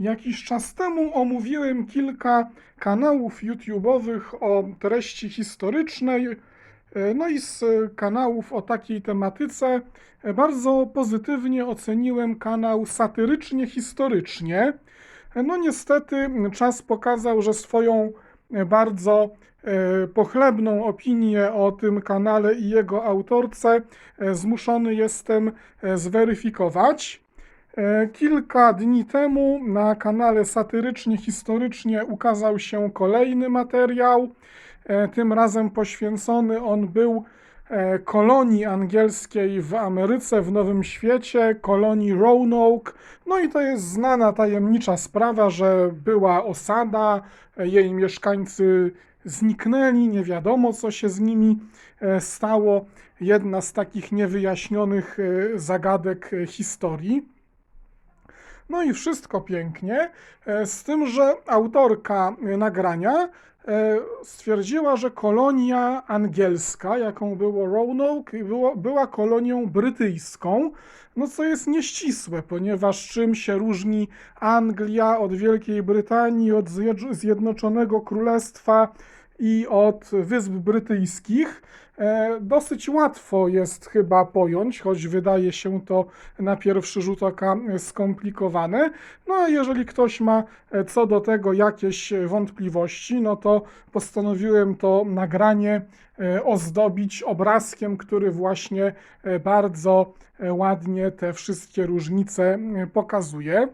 Jakiś czas temu omówiłem kilka kanałów YouTube'owych o treści historycznej. E, No i z kanałów o takiej tematyce e, bardzo pozytywnie oceniłem kanał satyrycznie-historycznie. E, No niestety czas pokazał, że swoją bardzo pochlebną opinię o tym kanale i jego autorce zmuszony jestem zweryfikować. E, Kilka dni temu na kanale satyrycznie-historycznie ukazał się kolejny materiał. E, Tym razem poświęcony on był e, kolonii angielskiej w Ameryce, w Nowym Świecie, kolonii Roanoke. No i to jest znana tajemnicza sprawa, że była osada, jej mieszkańcy zniknęli, nie wiadomo co się z nimi stało. Jedna z takich niewyjaśnionych zagadek historii. No i wszystko pięknie, e, z tym, że autorka nagrania e, stwierdziła, że kolonia angielska, jaką było Roanoke, było, była kolonią brytyjską, no co jest nieścisłe, ponieważ czym się różni Anglia od Wielkiej Brytanii, od Zjednoczonego Królestwa i od Wysp Brytyjskich. E, Dosyć łatwo jest chyba pojąć, choć wydaje się to na pierwszy rzut oka skomplikowane. No a jeżeli ktoś ma e, co do tego jakieś wątpliwości, no to postanowiłem to nagranie e, ozdobić obrazkiem, który właśnie bardzo ładnie te wszystkie różnice pokazuje.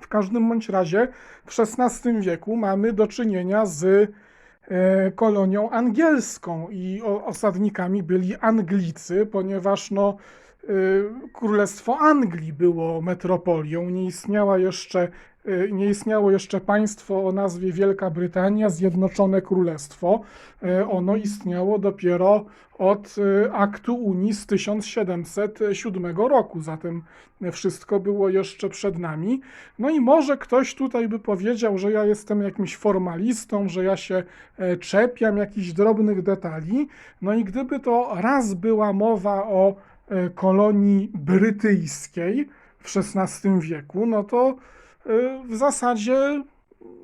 W każdym bądź razie w XVI wieku mamy do czynienia z kolonią angielską i osadnikami byli Anglicy, ponieważ no, Królestwo Anglii było metropolią, nie istniała jeszcze, y, nie istniało jeszcze państwo o nazwie Wielka Brytania, Zjednoczone Królestwo. Y, Ono istniało dopiero od y, aktu Unii z 1707 roku, zatem wszystko było jeszcze przed nami. No i może ktoś tutaj by powiedział, że ja jestem jakimś formalistą, że ja się e, czepiam jakichś drobnych detali. No i gdyby to raz była mowa o kolonii brytyjskiej w XVI wieku, no to e, w zasadzie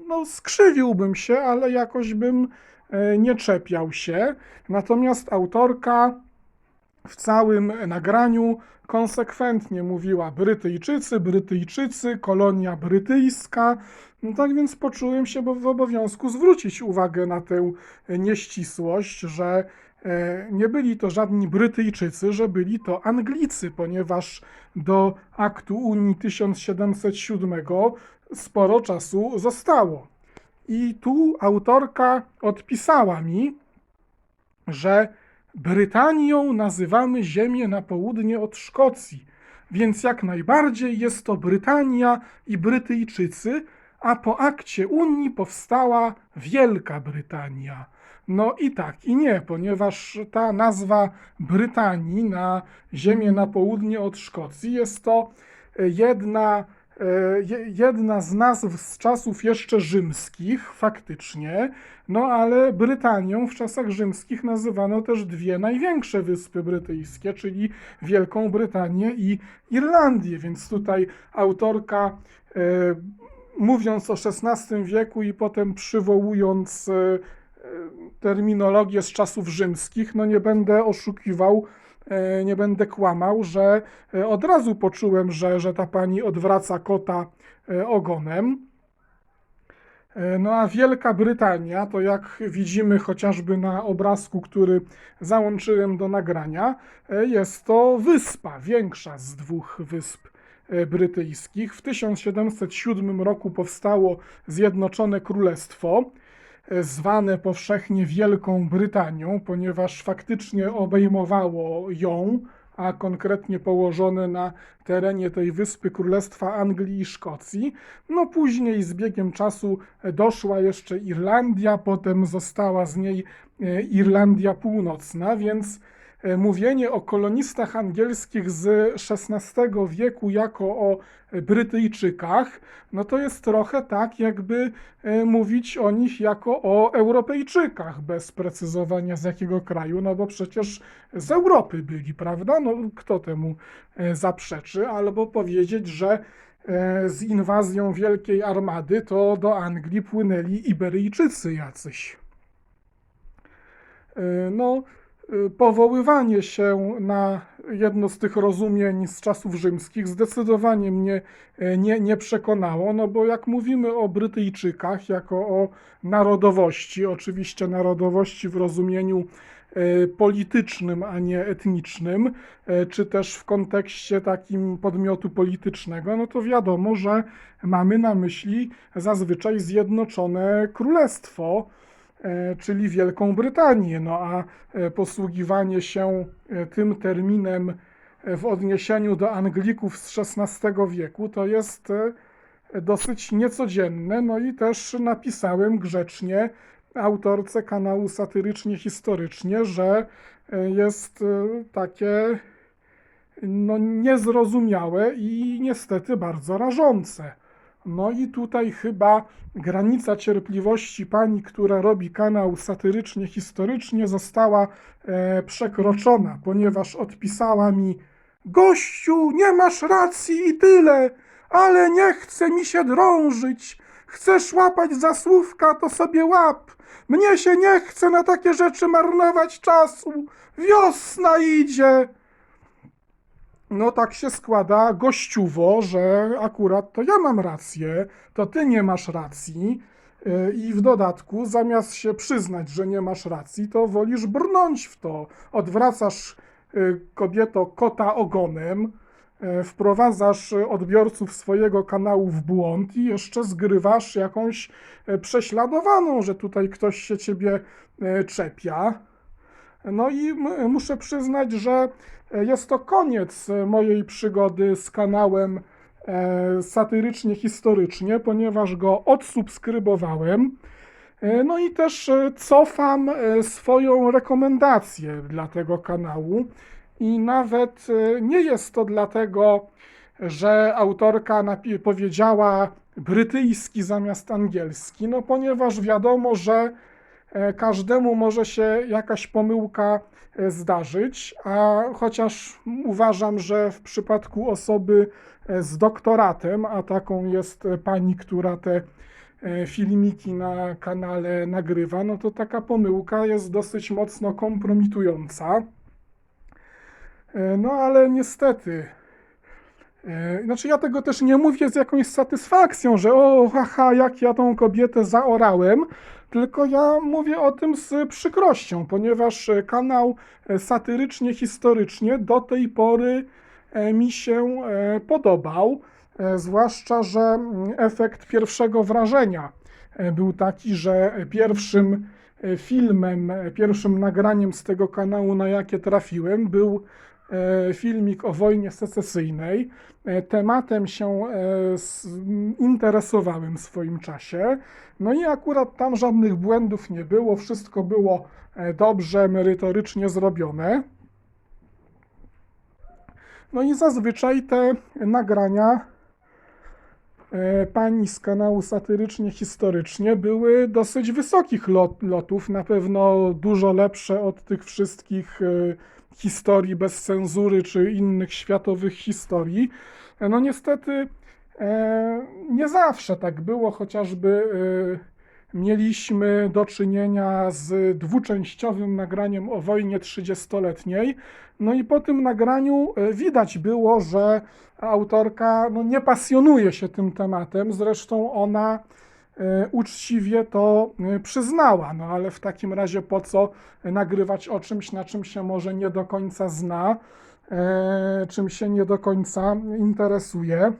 no, skrzywiłbym się, ale jakoś bym e, nie czepiał się. Natomiast autorka w całym nagraniu konsekwentnie mówiła Brytyjczycy, Brytyjczycy, kolonia brytyjska. No tak więc poczułem się w obowiązku zwrócić uwagę na tę nieścisłość, że e, nie byli to żadni Brytyjczycy, że byli to Anglicy, ponieważ do aktu Unii 1707 sporo czasu zostało. I tu autorka odpisała mi, że Brytanią nazywamy ziemię na południe od Szkocji, więc jak najbardziej jest to Brytania i Brytyjczycy, a po akcie Unii powstała Wielka Brytania. No i tak, i nie, ponieważ ta nazwa Brytanii na ziemię na południe od Szkocji jest to e, jedna e, je- jedna z nazw z czasów jeszcze rzymskich, faktycznie, no ale Brytanią w czasach rzymskich nazywano też dwie największe wyspy brytyjskie, czyli Wielką Brytanię i Irlandię, więc tutaj autorka, e, mówiąc o XVI wieku i potem przywołując terminologię z czasów rzymskich, no nie będę oszukiwał, e, nie będę kłamał, że e, od razu poczułem, że, że ta pani odwraca kota e, ogonem. No a Wielka Brytania, to jak widzimy chociażby na obrazku, który załączyłem do nagrania, jest to wyspa, większa z dwóch wysp brytyjskich. W 1707 roku powstało Zjednoczone Królestwo, zwane powszechnie Wielką Brytanią, ponieważ faktycznie obejmowało ją, a konkretnie położone na terenie tej wyspy Królestwa Anglii i Szkocji. No później z biegiem czasu doszła jeszcze Irlandia, potem została z niej e, Irlandia Północna, więc mówienie o kolonistach angielskich z XVI wieku jako o Brytyjczykach, no to jest trochę tak, jakby e, mówić o nich jako o Europejczykach, bez precyzowania z jakiego kraju, no bo przecież z Europy byli, prawda? No kto temu e, zaprzeczy? Albo powiedzieć, że e, z inwazją Wielkiej Armady to do Anglii płynęli Iberyjczycy jacyś. E, No, powoływanie się na jedno z tych rozumień z czasów rzymskich zdecydowanie mnie e, nie, nie przekonało, no bo jak mówimy o Brytyjczykach jako o narodowości, oczywiście narodowości w rozumieniu e, politycznym, a nie etnicznym, e, czy też w kontekście takim podmiotu politycznego, no to wiadomo, że mamy na myśli zazwyczaj Zjednoczone Królestwo, czyli Wielką Brytanię. No a e, posługiwanie się e, tym terminem e, w odniesieniu do Anglików z XVI wieku to jest e, dosyć niecodzienne. No i też napisałem grzecznie autorce kanału Satyrycznie Historycznie, że e, jest e, takie no, niezrozumiałe i niestety bardzo rażące. No i tutaj chyba granica cierpliwości pani, która robi kanał satyrycznie, historycznie, została e, przekroczona, ponieważ odpisała mi: Gościu, nie masz racji i tyle, ale nie chce mi się drążyć. Chcesz łapać za słówka, to sobie łap. Mnie się nie chce na takie rzeczy marnować czasu. Wiosna idzie. No tak się składa gościuwo, że akurat to ja mam rację, to ty nie masz racji. Yy, I w dodatku, zamiast się przyznać, że nie masz racji, to wolisz brnąć w to. Odwracasz yy, kobieto kota ogonem, yy, wprowadzasz odbiorców swojego kanału w błąd i jeszcze zgrywasz jakąś prześladowaną, że tutaj ktoś się ciebie czepia. No i muszę przyznać, że jest to koniec mojej przygody z kanałem e, satyrycznie historycznie, ponieważ go odsubskrybowałem. E, No i też e, cofam e, swoją rekomendację dla tego kanału. I nawet e, nie jest to dlatego, że autorka powiedziała brytyjski zamiast angielski, no ponieważ wiadomo, że e, każdemu może się jakaś pomyłka e, zdarzyć, a chociaż uważam, że w przypadku osoby e, z doktoratem, a taką jest e, pani, która te e, filmiki na kanale nagrywa, no to taka pomyłka jest dosyć mocno kompromitująca. E, No ale niestety, e, znaczy ja tego też nie mówię z jakąś satysfakcją, że o, haha, jak ja tą kobietę zaorałem, tylko ja mówię o tym z przykrością, ponieważ e, kanał e, satyrycznie, historycznie do tej pory e, mi się e, podobał, e, zwłaszcza, że mm, efekt pierwszego wrażenia e, był taki, że pierwszym e, filmem, e, pierwszym nagraniem z tego kanału, na jakie trafiłem, był e, filmik o wojnie secesyjnej. E, Tematem się e, interesowałem w swoim czasie. No i akurat tam żadnych błędów nie było, wszystko było e, dobrze, merytorycznie zrobione. No i zazwyczaj te nagrania e, pani z kanału satyrycznie historycznie były dosyć wysokich lot, lotów, na pewno dużo lepsze od tych wszystkich e, historii bez cenzury czy innych światowych historii. E, No niestety e, nie zawsze tak było, chociażby e, mieliśmy do czynienia z dwuczęściowym nagraniem o wojnie 30-letniej. No i po tym nagraniu widać było, że autorka no, nie pasjonuje się tym tematem. Zresztą ona uczciwie to e, przyznała. No ale w takim razie po co nagrywać o czymś, na czym się może nie do końca zna, e, czym się nie do końca interesuje.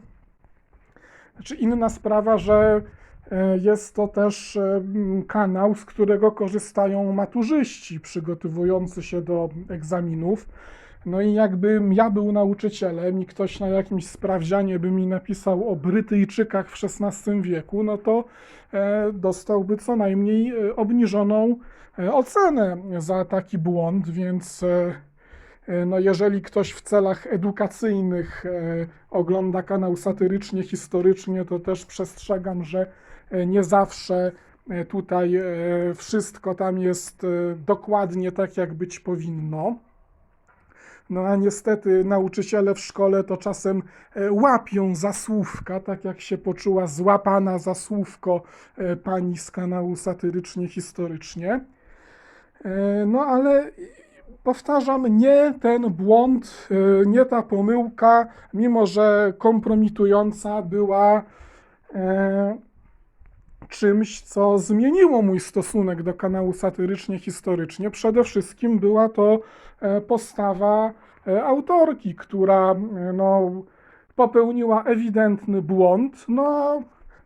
Znaczy inna sprawa, że e, jest to też e, kanał, z którego korzystają maturzyści przygotowujący się do egzaminów. No i jakbym ja był nauczycielem i ktoś na jakimś sprawdzianie by mi napisał o Brytyjczykach w XVI wieku, no to e, dostałby co najmniej e, obniżoną e, ocenę za taki błąd, więc No jeżeli ktoś w celach edukacyjnych ogląda kanał satyrycznie, historycznie, to też przestrzegam, że nie zawsze tutaj wszystko tam jest dokładnie tak, jak być powinno. No a niestety nauczyciele w szkole to czasem e, łapią za słówka, tak jak się poczuła złapana za słówko e, pani z kanału satyrycznie, historycznie. E, No ale powtarzam, nie ten błąd, nie ta pomyłka, mimo że kompromitująca była czymś, co zmieniło mój stosunek do kanału satyrycznie, historycznie. Przede wszystkim była to postawa e, autorki, która e, no, popełniła ewidentny błąd. No,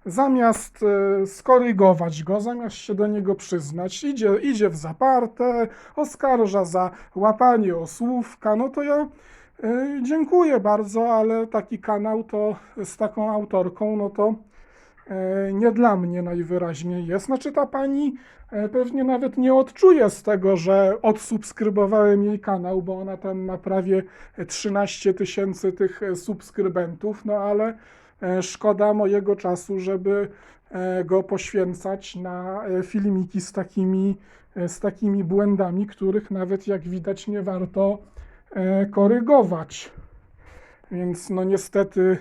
zamiast e, skorygować go, zamiast się do niego przyznać, idzie, idzie w zaparte, oskarża za łapanie osłówka, no to ja e, dziękuję bardzo, ale taki kanał to z taką autorką, no to e, nie dla mnie najwyraźniej jest. Znaczy ta pani e, pewnie nawet nie odczuje z tego, że odsubskrybowałem jej kanał, bo ona tam ma prawie 13 tysięcy tych e, subskrybentów, no ale e, szkoda mojego czasu, żeby e, go poświęcać na e, filmiki z takimi, e, z takimi błędami, których nawet jak widać nie warto e, korygować. Więc no niestety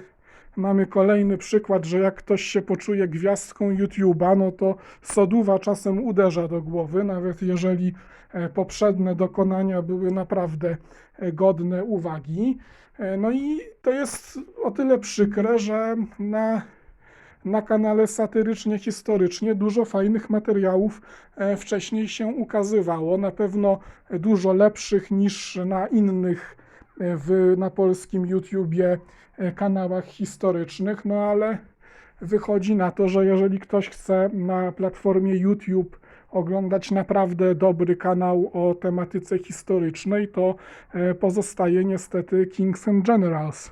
mamy kolejny przykład, że jak ktoś się poczuje gwiazdką YouTube'a, no to soduwa czasem uderza do głowy, nawet jeżeli e, poprzednie dokonania były naprawdę e, godne uwagi. E, No i to jest o tyle przykre, że na, na kanale satyrycznie, historycznie dużo fajnych materiałów wcześniej się ukazywało. Na pewno dużo lepszych niż na innych w, na polskim YouTubie e, kanałach historycznych, no ale wychodzi na to, że jeżeli ktoś chce na platformie YouTube oglądać naprawdę dobry kanał o tematyce historycznej, to e, pozostaje niestety Kings and Generals.